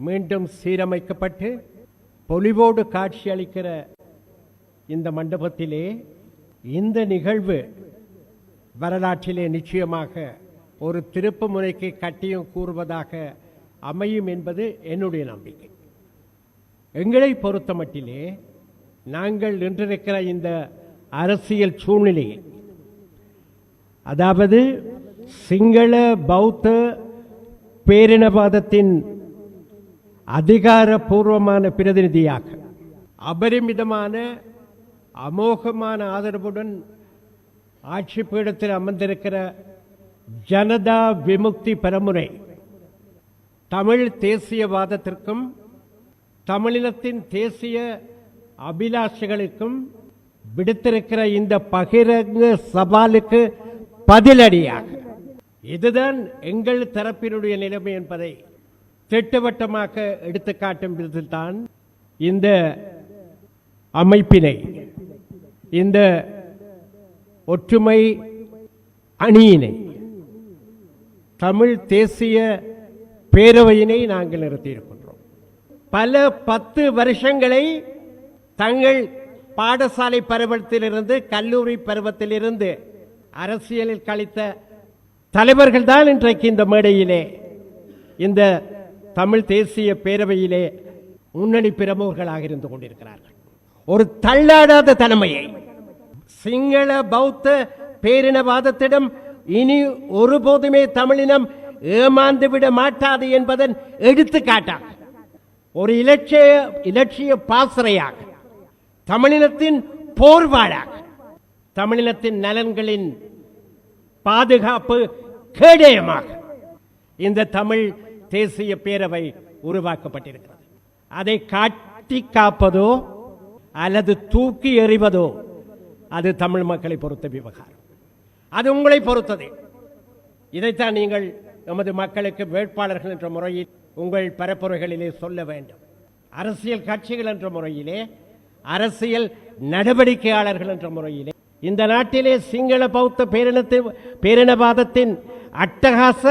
மீண்டும் சீரமைக்கப்பட்டு பொலிவோடு காட்சியளிக்கிற இந்த மண்டபத்திலே இந்த நிகழ்வு வரலாற்றிலே நிச்சயமாக ஒரு திருப்பு முறைக்கு கட்டியும் கூறுவதாக அமையும் என்பது என்னுடைய நம்பிக்கை. எங்களை பொறுத்தமட்டிலே நாங்கள் நின்றிருக்கிற இந்த அரசியல் சூழ்நிலையை அதாவது சிங்கள பௌத்த பேரினவாதத்தின் அதிகாரபூர்வமான பிரதிநிதியாக அபரிமிதமான அமோகமான ஆதரவுடன் ஆட்சி பீடத்தில் அமர்ந்திருக்கிற ஜனதா விமுக்தி பரமுறை தமிழ் தேசியவாதத்திற்கும் தமிழினத்தின் தேசிய அபிலாஷைகளுக்கும் விடுத்திருக்கிற இந்த பகிரங்க சவாலுக்கு பதிலடியாக இதுதான் எங்கள் தரப்பினுடைய நிலைமை என்பதை திட்டவட்டமாக எடுத்துக்காட்டும் விதத்தில்தான் இந்த அமைப்பினை இந்த ஒற்றுமை அணியினை தமிழ் தேசிய பேரவையினை நாங்கள் நிறுத்தியிருக்கின்றோம். பல பத்து வருஷங்களை தங்கள் பாடசாலை பருவத்திலிருந்து கல்லூரி பருவத்திலிருந்து அரசியலில் கழித்த தலைவர்கள் தான் இன்றைக்கு இந்த மேடையிலே இந்த தமிழ் தேசிய பேரவையிலே முன்னணி பிரமுகர்களாக இருந்து கொண்டிருக்கிறார்கள். ஒரு தள்ளாடாத தலைமையை. சிங்கள பௌத்த பேரினவாதத்திடம் இனி ஒருபோதுமே தமிழினம் ஏமாந்து விட மாட்டாது என்பதன் எடுத்துக்காட்டாக ஒரு இலட்சிய இலட்சிய பாசறையாக தமிழினத்தின் போர்வாளாக தமிழினத்தின் நலன்களின் பாதுகாப்பு கேடயமாக இந்த தமிழ் தேசிய பேரவை உருவாக்கப்பட்டிருக்கிறது. அதை காட்டி காப்பதோ அல்லது தூக்கி எறிவதோ அது தமிழ் மக்களை பொறுத்த விவகாரம். அது உங்களை பொறுத்தது. இதைத்தான் நீங்கள் நமது மக்களுக்கு வேட்பாளர்கள் என்ற முறையில் உங்கள் பரப்புரைகளிலே சொல்ல வேண்டும். அரசியல் கட்சிகள் என்ற முறையிலே அரசியல் நடவடிக்கையாளர்கள் என்ற முறையிலே இந்த நாட்டிலே சிங்கள பௌத்த பேரினத்து பேரினவாதத்தின் அட்டகாச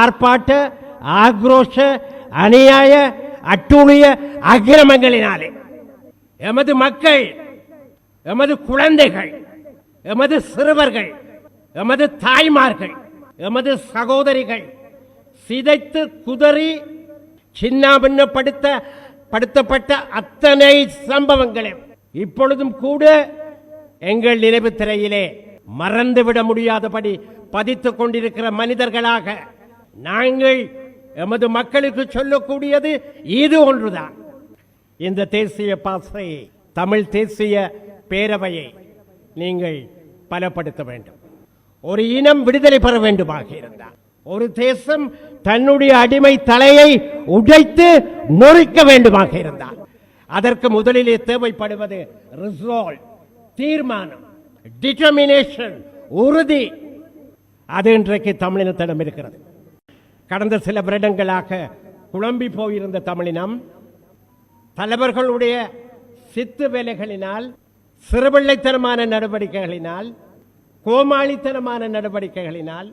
ஆர்ப்பாட்ட ஆக்ரோஷ அநியாய அட்டூழிய அக்கிரமங்களினாலே. எமது மக்கள் எமது குழந்தைகள் எமது சிறுவர்கள் எமது தாய்மார்கள் எமது சகோதரிகள் சிதைத்து குதறி சின்னாபின்னப்படுத்த படுத்தப்பட்ட அத்தனை சம்பவங்களும் இப்பொழுதும் கூட எங்கள் நினைவு திரையிலே மறந்துவிட முடியாதபடி பதித்துக் கொண்டிருக்கிற மனிதர்களாக நாங்கள் எமது மக்களுக்கு சொல்லக்கூடியது இது ஒன்றுதான். இந்த தேசிய பாசையை தமிழ் தேசிய பேரவையை நீங்கள் பலப்படுத்த வேண்டும். ஒரு இனம் விடுதலை பெற வேண்டுமாக இருந்தால் ஒரு தேசம் தன்னுடைய அடிமை தலையை உடைத்து நொறுக்க வேண்டுமாக இருந்தால் அதற்கு முதலிலே தேவைப்படுவது ரிசால்வ் தீர்மானம் டிட்டர்மினேஷன் உறுதி. அது இன்றைக்கு தமிழினத்திடம் இருக்கிறது. கடந்த சில வருடங்களாக குழம்பி போயிருந்த தமிழினம் தலைவர்களுடைய சித்து வேலைகளினால் சிறுபிள்ளைத்தனமான நடவடிக்கைகளினால் கோமாளித்தனமான நடவடிக்கைகளினால்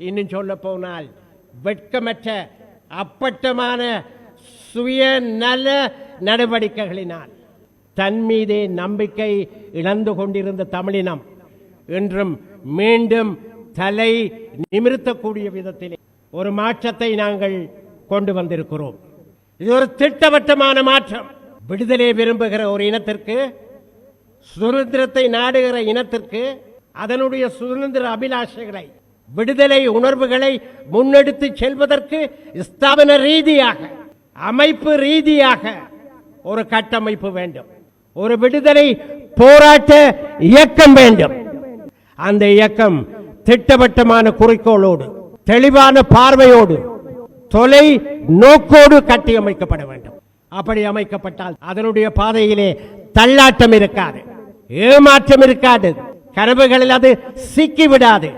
இன்னும் சொல்ல போனால் வெட்கமற்ற அப்பட்டமான சுய நல நடவடிக்கைகளினால் தன் மீதே நம்பிக்கை இழந்து கொண்டிருந்த தமிழினம் இன்றும் மீண்டும் தலை நிமிர்த்தக்கூடிய விதத்திலே ஒரு மாற்றத்தை நாங்கள் கொண்டு வந்திருக்கிறோம். இது ஒரு திட்டவட்டமான மாற்றம். விடுதலை விரும்புகிற ஒரு இனத்திற்கு சுதந்திரத்தை நாடுகிற இனத்திற்கு அதனுடைய சுதந்திர அபிலாஷைகளை விடுதலை உணர்வுகளை முன்னெடுத்து செல்வதற்கு ஸ்தாபன ரீதியாக அமைப்பு ரீதியாக ஒரு கட்டமைப்பு வேண்டும். ஒரு விடுதலை போராட்ட இயக்கம் வேண்டும். அந்த இயக்கம் திட்டவட்டமான குறிக்கோளோடு தெளிவான பார்வையோடு தொலை நோக்கோடு கட்டியமைக்கப்பட வேண்டும். அப்படி அமைக்கப்பட்டால் அதனுடைய பாதையிலே தள்ளாட்டம் இருக்காது ஏமாற்றம் இருக்காது. கனவுகளில் அது சிக்கி விடாது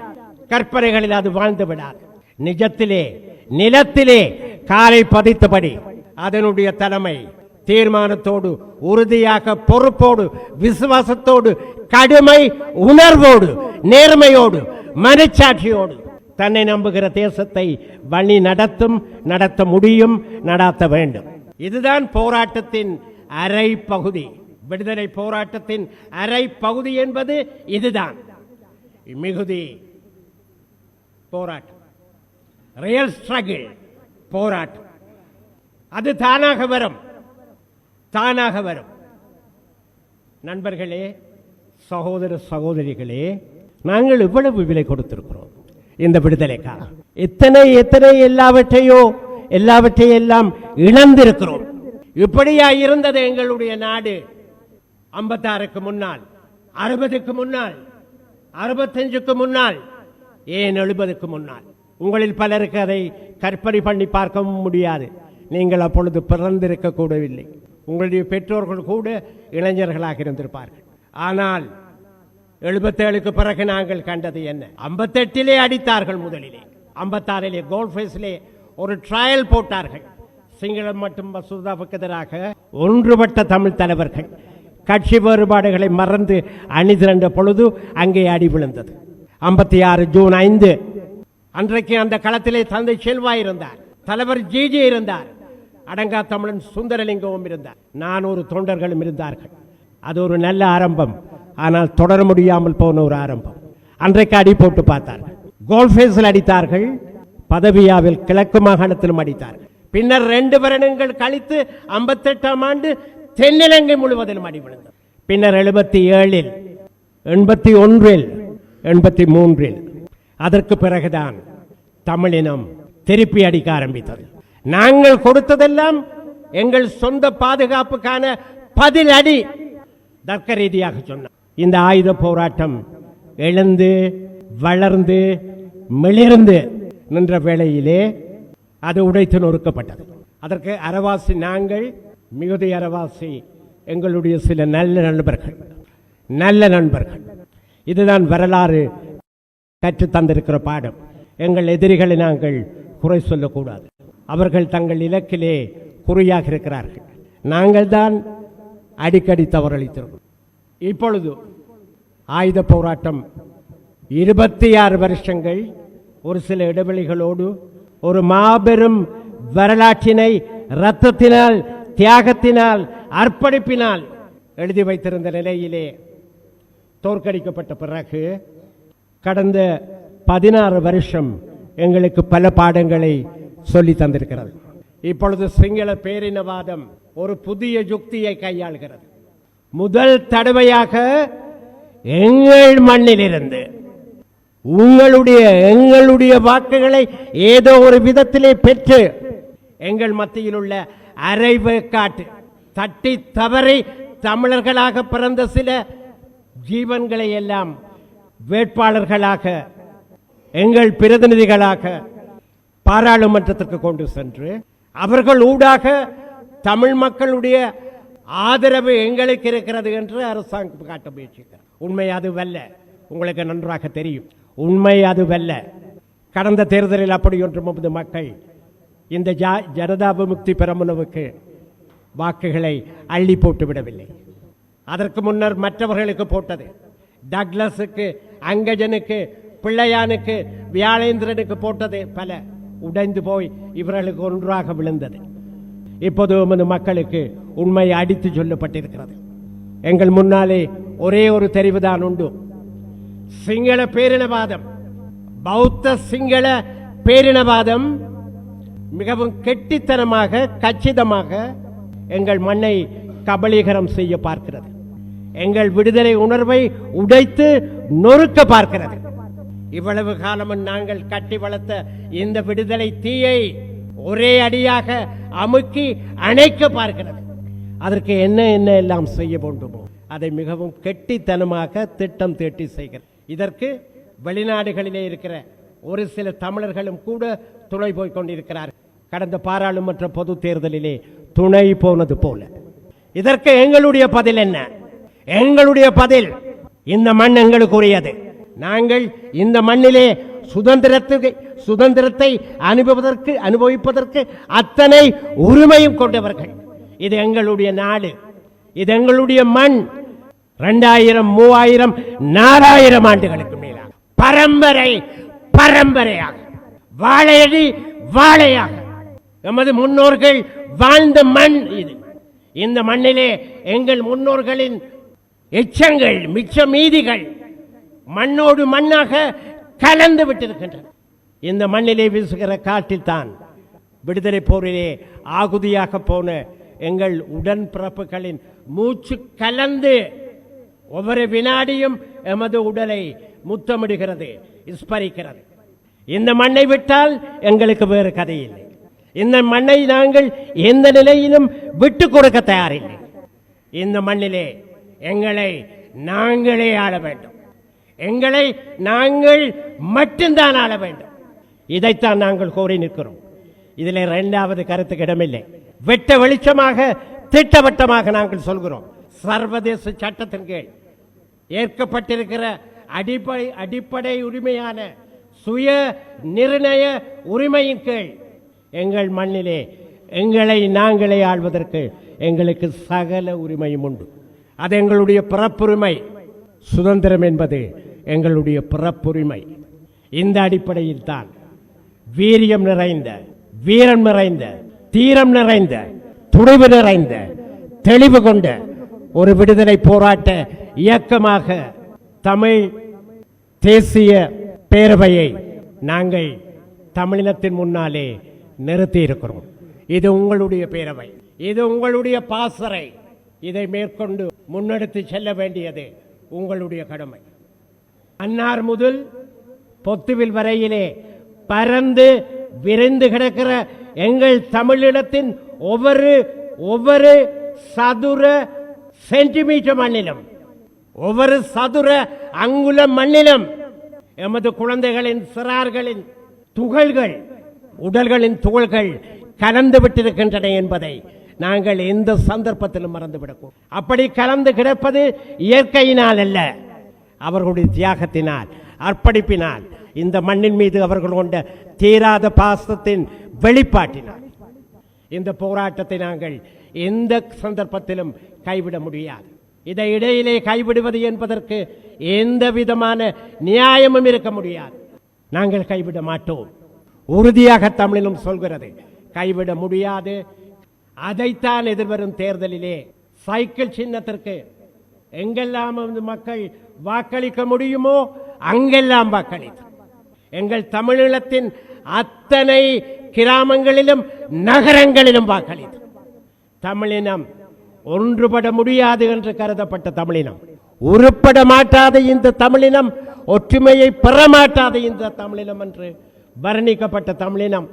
கற்பனைகளில் அது வாழ்ந்து விடாது. நிஜத்திலே நிலத்திலே காலை பதித்தபடி அதனுடைய தலைமை தீர்மானத்தோடு உறுதியாக பொறுப்போடு விசுவாசத்தோடு கடுமை உணர்வோடு நேர்மையோடு மனச்சாட்சியோடு தன்னை நம்புகிற தேசத்தை வழி நடத்தும் நடத்த முடியும் நடாத்த வேண்டும். இதுதான் போராட்டத்தின் அரை பகுதி விடுதலை போராட்டத்தின் அரை பகுதி என்பது இதுதான். மிகுதி போராட்டம். ரியல் ஸ்ட்ரகிள் போராட்டம். அது தானாக வரும். தானாக வரும். நண்பர்களே சகோதர சகோதரிகளே நாங்கள் இவ்வளவு விலை கொடுத்திருக்கிறோம். இந்த விடுதலைக்காக. எத்தனை எத்தனை எல்லாவற்றையோ எல்லாவற்றையெல்லாம் இழந்திருக்கிறோம். இப்படியா இருந்தது எங்களுடைய நாடு. ஐம்பத்தாறுக்கு முன்னால் அறுபதுக்கு முன்னால் அறுபத்தஞ்சுக்கு முன்னால் ஏன் எழுபதுக்கு முன்னால்? உங்களில் பலருக்கு அதை கற்பனை பண்ணி பார்க்கவும் முடியாது. நீங்கள் அப்பொழுது பிறந்திருக்க கூடவில்லை உங்களுடைய பெற்றோர்கள் கூட இளைஞர்களாக இருந்திருப்பார்கள். ஆனால் எழுபத்தேழுக்கு பிறகு நாங்கள் கண்டது என்ன? ஐம்பத்தெட்டிலே அடித்தார்கள் முதலிலே. ஐம்பத்தாறிலே கோல்ஃபேஸிலே ஒரு ட்ரையல் போட்டார்கள். சிங்களம் மற்றும் மசூதாவுக்கு எதிராக ஒன்றுபட்ட தமிழ் தலைவர்கள் கட்சி வேறுபாடுகளை மறந்து அணிதிரண்ட பொழுது அங்கே அடி விழுந்தது. ஐம்பத்தி ஆறு ஜூன் ஐந்து. அன்றைக்கு அந்த களத்திலே தந்தை செல்வா இருந்தார். தலைவர் ஜிஜி இருந்தார். அடங்கா தமிழன் சுந்தரலிங்கமும் இருந்தார். நானூறு தொண்டர்களும் இருந்தார்கள். அது ஒரு நல்ல ஆரம்பம். ஆனால் தொடர முடியாமல் போன ஒரு ஆரம்பம். அன்றைக்கு அடி போட்டு பார்த்தார்கள். கோல்ஃபேஸில் அடித்தார்கள். பதவியாவில் கிழக்கு மாகாணத்திலும் அடித்தார்கள். பின்னர் ரெண்டு வருடங்கள் கழித்து ஐம்பத்தெட்டாம் ஆண்டு தென்னிலங்கை முழுவதிலும் அடி விழுந்தது பின்னர் எழுபத்தி ஏழில் எண்பத்தி ஒன்றில் எண்பத்தி மூன்றில் அதற்கு பிறகுதான் தமிழினம் திருப்பி அடிக்க ஆரம்பித்தது. நாங்கள் கொடுத்ததெல்லாம் எங்கள் சொந்த பாதுகாப்புக்கான பதில் அடி தர்க்க ரீதியாக சொன்னார். இந்த ஆயுத போராட்டம் எழுந்து வளர்ந்து மிளிர்ந்து நின்ற வேளையிலே அது உடைத்து நொறுக்கப்பட்டது. அதற்கு அரவாசி நாங்கள் மிகுதி அரவாசி எங்களுடைய சில நல்ல நண்பர்கள். நல்ல நண்பர்கள். இதுதான் வரலாறு கற்றுத் தந்திருக்கிற பாடம். எங்கள் எதிரிகளை நாங்கள் குறை சொல்லக்கூடாது. அவர்கள் தங்கள் இலக்கிலே குறியாக இருக்கிறார்கள். நாங்கள் தான் அடிக்கடி தவறளித்திருக்கிறோம். இப்பொழுது ஆயுத போராட்டம். இருபத்தி ஆறு வருஷங்கள் ஒரு சில இடைவெளிகளோடு ஒரு மாபெரும் வரலாற்றினை இரத்தத்தினால் தியாகத்தினால் அர்ப்பணிப்பினால் எழுதி வைத்திருந்த நிலையிலே தோற்கடிக்கப்பட்ட பிறகு கடந்த பதினாறு வருஷம் எங்களுக்கு பல பாடங்களை சொல்லி தந்திருக்கிறது. இப்பொழுது சிங்கள பேரினவாதம் ஒரு புதிய யுக்தியை கையாளுகிறது. முதல் தடவையாக எங்கள் மண்ணிலிருந்து உங்களுடைய எங்களுடைய வாக்குகளை ஏதோ ஒரு விதத்திலே பெற்று எங்கள் மத்தியில் உள்ள அரைவேக்காட்டு தட்டி தவறி தமிழர்களாக பிறந்த சில ஜீவன்களை எல்லாம் வேட்பாளர்களாக எங்கள் பிரதிநிதிகளாக பாராளுமன்றத்திற்கு கொண்டு சென்று அவர்கள் ஊடாக தமிழ் மக்களுடைய ஆதரவு எங்களுக்கு இருக்கிறது என்று அரசாங்கம் காட்ட முயற்சிக்கிறார் உண்மை அதுவல்ல. உங்களுக்கு நன்றாக தெரியும். உண்மை அதுவல்ல. கடந்த தேர்தலில் அப்படி ஒன்று முப்பது மக்கள் இந்த ஜா ஜனதா விமுக்தி பெரமுனவுக்கு வாக்குகளை அள்ளி போட்டு விடவில்லை. அதற்கு முன்னர் மற்றவர்களுக்கு போட்டது. டக்ளஸுக்கு அங்கஜனுக்கு பிள்ளையானுக்கு வியாழேந்திரனுக்கு போட்டது பல. உடைந்து போய் இவர்களுக்கு ஒன்றாக விழுந்தது. இப்போது உமது மக்களுக்கு உண்மை அடித்து சொல்லப்பட்டிருக்கிறது. எங்கள் முன்னாலே ஒரே ஒரு தெரிவுதான் உண்டு. சிங்கள பேரினவாதம் பௌத்த சிங்கள பேரினவாதம் மிகவும் கெட்டித்தனமாக கச்சிதமாக எங்கள் மண்ணை கபலீகரம் செய்ய பார்க்கிறது. எங்கள் விடுதலை உணர்வை உடைத்து நொறுக்க பார்க்கிறது. இவ்வளவு காலமும் நாங்கள் கட்டி வளர்த்த இந்த விடுதலை தீயை ஒரே அடியாக அமுக்கி அணைக்க பார்க்கிறது. அதற்கு என்ன என்ன எல்லாம் செய்ய வேண்டுமோ அதை மிகவும் கெட்டித்தனமாக திட்டம் தீட்டி செய்கிறது. இதற்கு வெளிநாடுகளிலே இருக்கிற ஒரு சில தமிழர்களும் கூட துணை போய் கொண்டிருக்கிறார் கடந்த பாராளுமன்ற பொது தேர்தலிலே துணை போனது போல. இதற்கு எங்களுடைய பதில் என்ன? எங்களுடைய பதில் இந்த மண் எங்களுக்கு உரியது நாங்கள் இந்த மண்ணிலே சுதந்திரத்துக்கு சுதந்திரத்தை அனுபவதற்கு அனுபவிப்பதற்கு அத்தனை உரிமையும் கொண்டவர்கள். இது எங்களுடைய நாடு. இது எங்களுடைய மண். ரெண்டாயிரம் மூவாயிரம் நாலாயிரம் ஆண்டுகளுக்கு மேலாக. பரம்பரை பரம்பரையாக. வாழையடி வாழையாக. எமது முன்னோர்கள் வாழ்ந்த மண் இது. இந்த மண்ணிலே எங்கள் முன்னோர்களின் எச்சங்கள் மிச்ச மீதிகள் மண்ணோடு மண்ணாக கலந்து விட்டிருக்கின்றன. இந்த மண்ணிலே வீசுகிற காட்டில் தான் விடுதலை போரிலே ஆகுதியாக போன எங்கள் உடன்பிறப்புகளின் மூச்சு கலந்து ஒவ்வொரு வினாடியும் எமது உடலை முத்தமிடுகிறது ஸ்பரிக்கிறது இந்த மண்ணை விட்டால் எங்களுக்கு வேறு கதை இல்லை. இந்த மண்ணை நாங்கள் எந்த நிலையிலும் விட்டு கொடுக்க தயாரில்லை. இந்த மண்ணிலே எங்களை நாங்களே ஆள வேண்டும். எங்களை நாங்கள் மட்டும்தான் ஆள வேண்டும். இதைத்தான் நாங்கள் கோரி நிற்கிறோம். இதில் இரண்டாவது கருத்துக்கு இடமில்லை. வெட்ட வெளிச்சமாக திட்டவட்டமாக நாங்கள் சொல்கிறோம். சர்வதேச சட்டத்தின் கீழ் ஏற்கப்பட்டிருக்கிற அடிப்படை அடிப்படை உரிமையான சுய நிர்ணய உரிமையின் கீழ் எங்கள் மண்ணிலே எங்களை நாங்களே ஆள்வதற்கு எங்களுக்கு சகல உரிமையும் உண்டு. அது எங்களுடைய பிறப்புரிமை. சுதந்திரம் என்பது எங்களுடைய பிறப்புரிமை. இந்த அடிப்படையில் தான் வீரியம் நிறைந்த வீரம் நிறைந்த தீரம் நிறைந்த துணிவு நிறைந்த தெளிவு கொண்ட ஒரு விடுதலை போராட்ட இயக்கமாக தமிழ் தேசிய பேரவையை நாங்கள் தமிழினத்தின் முன்னாலே நிறுத்தி இருக்கிறோம். இது உங்களுடைய பேரவை. இது உங்களுடைய பாசறை. இதை மேற்கொண்டு முன்னெடுத்து செல்ல வேண்டியது உங்களுடைய கடமை. அன்னார் முதல் பொத்துவில் வரையிலே பறந்து விரைந்து கிடக்கிற எங்கள் தமிழினத்தின் ஒவ்வொரு ஒவ்வொரு சதுர சென்டிமீட்டர் மண்ணிலும் ஒவ்வொரு சதுர அங்குல மண்ணிலும் எமது குழந்தைகளின் சிறார்களின் துகள்கள் உடல்களின் துகள்கள் கலந்து விட்டிருக்கின்றன என்பதை நாங்கள் எந்த சந்தர்ப்பத்திலும் மறந்துவிடக்கூடும் அப்படி கலந்து கிடப்பது இயற்கையினால் அல்ல. அவர்களுடைய தியாகத்தினால் அர்ப்பணிப்பினால் இந்த மண்ணின் மீது அவர்கள் கொண்ட தீராத பாசத்தின் வெளிப்பாட்டினால். இந்த போராட்டத்தை நாங்கள் எந்த சந்தர்ப்பத்திலும் கைவிட முடியாது. இதை இடையிலே கைவிடுவது என்பதற்கு எந்த விதமான நியாயமும் இருக்க முடியாது. நாங்கள் கைவிட மாட்டோம். உறுதியாக தமிழிலும் சொல்கிறது கைவிட முடியாது. அதைத்தான் எதிர்வரும் தேர்தலிலே சைக்கிள் சின்னத்திற்கு எங்கெல்லாம் வந்து மக்கள் வாக்களிக்க முடியுமோ? அங்கெல்லாம் வாக்களித்து. எங்கள் தமிழீழத்தின் அத்தனை கிராமங்களிலும் நகரங்களிலும் வாக்களித்து. தமிழினம் ஒன்றுபட முடியாது என்று கருதப்பட்ட தமிழினம். உருப்பட மாட்டாத இந்த தமிழினம் ஒற்றுமையை பெற மாட்டாத இந்த தமிழினம் என்று வர்ணிக்கப்பட்ட தமிழினம்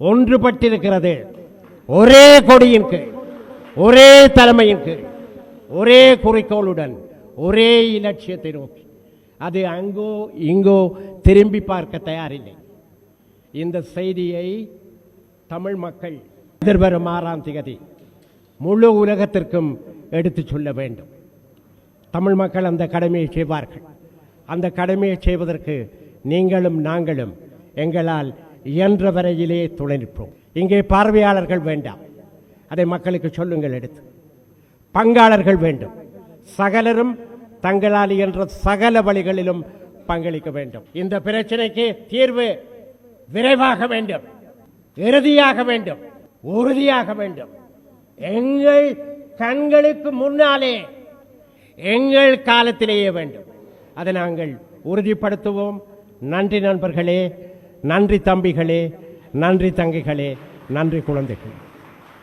ஒன்றுபட்டிருக்கிறது. ஒரே கொடியின் கீழ் ஒரே தலைமையின் கீழ் ஒரே குறிக்கோளுடன் ஒரே இலட்சியத்தை நோக்கி. அது அங்கோ இங்கோ திரும்பி பார்க்க தயாரில்லை. இந்த செய்தியை தமிழ் மக்கள் எதிர்வரும் ஆறாம் திகதி முழு உலகத்திற்கும் எடுத்துச் சொல்ல வேண்டும். தமிழ் மக்கள் அந்த கடமையை செய்வார்கள். அந்த கடமையை செய்வதற்கு நீங்களும் நாங்களும் எங்களால் இயன்ற வரையிலே துணை நிற்போம். இங்கே பார்வையாளர்கள் வேண்டாம். அதை மக்களுக்கு சொல்லுங்கள் எடுத்து. பங்காளர்கள் வேண்டும். சகலரும் தங்களால் இயன்ற சகல வழிகளிலும் பங்களிக்க வேண்டும். இந்த பிரச்சனைக்கு தீர்வு விரைவாக வேண்டும். இறுதியாக வேண்டும். உறுதியாக வேண்டும். எங்கள் கண்களுக்கு முன்னாலே எங்கள் காலத்திலேயே வேண்டும். அதை நாங்கள் உறுதிப்படுத்துவோம். நன்றி நண்பர்களே நன்றி தம்பிகளே நன்றி தங்கைகளே நன்றி குழந்தைகளே.